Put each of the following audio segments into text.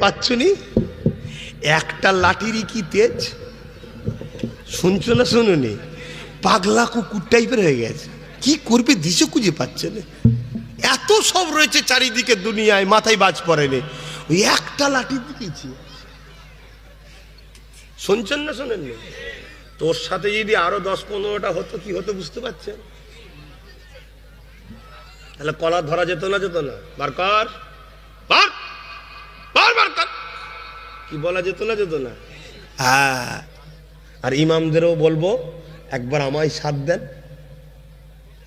পাচ্ছনি? একটা লাঠিরই কি তেজ? শুনছো না শুনুনি? পাগলা কুকুর টাইপের হয়ে গেছে। কি করবে? দিশে খুঁজে পাচ্ছে না। এত সব রয়েছে চারিদিকে দুনিয়ায়, মাথায় বাজ পড়েনি। ওই একটা লাঠি দিয়েছি শুনছেন না শোনেন? না তোর সাথে যদি আরও দশ পনেরোটা হতো, কি হতো বুঝতে পারছেন? তাহলে কলা ধরা যেত না যেত না। বার কর। বার। কি বলা যেত না যেত না? হ্যাঁ। আর ইমামদেরও বলব একবার আমায় সাথ দেন।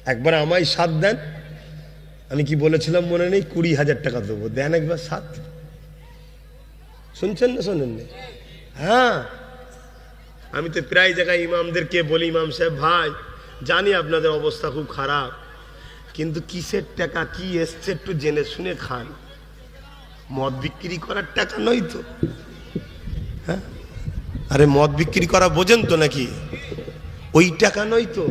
একবার আমায় সাথ দেন। আমি কি বলেছিলাম মনে নেই? কুড়ি হাজার টাকা দেবো। দেন একবার সাথ। শুনছেন না শোনেন না? হ্যাঁ। আমি তো প্রায় জায়গায় ইমামদেরকে বলি ইমাম সাহেব ভাই জানি আপনাদের অবস্থা খুব খারাপ কিন্তু কিসের টাকা কি এসছে একটু জেনে শুনে খান। মদ বিক্রি করার টাকা নয় তো? হ্যাঁ? আরে মদ বিক্রি করা বোঝেন তো নাকি? ওই টাকা নয় তো?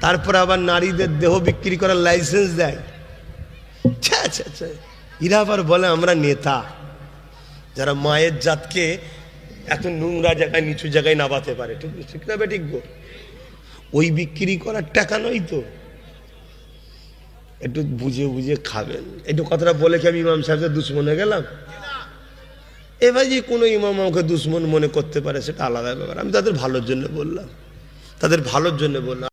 তারপর আবার নারীদের দেহ বিক্রি করার লাইসেন্স দেয়। ছ্যা ছ্যা এরা আবার বলে, আমরা নেতা। যারা মায়ের জাতকে এত নোংরা জায়গায়, নিচু জায়গায় নামাতে পারে। ঠিক ঠিক না বে ঠিক গো? ওই বিক্রি করার টাকা নয় তো? একটু বুঝে বুঝে খাবেন। একটু কথাটা বলে কি আমি ইমাম সাহেবকে দুশ্মন গেলাম? এবার যে কোনো ইমাম আমাকে দুশ্মন মনে করতে পারে, সেটা আলাদা ব্যাপার। আমি তাদের ভালোর জন্য বললাম। তাদের ভালোর জন্য বললাম।